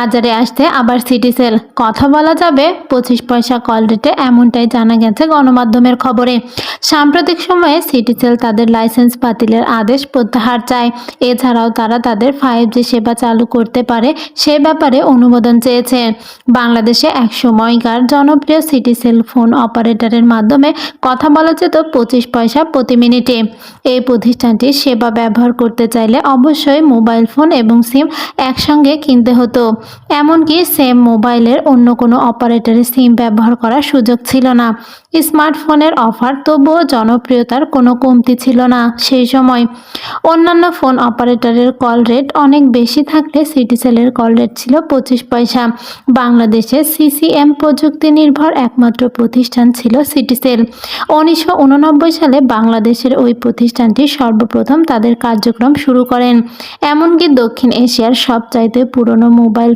বাজারে আসতে আবার সিটি সেল। কথা বলা যাবে, পঁচিশ পয়সা কল রেটে এমনটাই জানা গেছে গণমাধ্যমের খবরে। সাম্প্রতিক সময়ে সিটি সেল তাদের লাইসেন্স বাতিলের আদেশ প্রত্যাহার চায়। এছাড়াও তারা তাদের ফাইভ জি সেবা চালু করতে পারে, সে ব্যাপারে অনুমোদন চেয়েছে। বাংলাদেশে এক সময়কার জনপ্রিয় সিটি সেল ফোন অপারেটরের মাধ্যমে কথা বলা যেত পঁচিশ পয়সা প্রতি মিনিটে। এই প্রতিষ্ঠানটির সেবা ব্যবহার করতে চাইলে অবশ্যই মোবাইল ফোন এবং সিম একসঙ্গে কিনতে হতো। এমনকি সেম মোবাইলের অন্য কোনো অপারেটরের সিম ব্যবহার করার সুযোগ ছিল না। স্মার্টফোনের অফার তবুও জনপ্রিয়তার কোনো কমতি ছিল না সেই সময়। অন্যান্য ফোন অপারেটরের কল রেট অনেক বেশি থাকলে সিটিসেলের কল রেট ছিল পঁচিশ পয়সা। বাংলাদেশে সিসিএম প্রযুক্তি নির্ভর একমাত্র প্রতিষ্ঠান ছিল সিটিসেল। উনিশশো উননব্বই সালে বাংলাদেশের ওই প্রতিষ্ঠানটি সর্বপ্রথম তাদের কার্যক্রম শুরু করেন। এমনকি দক্ষিণ এশিয়ার সবচাইতে পুরনো মোবাইল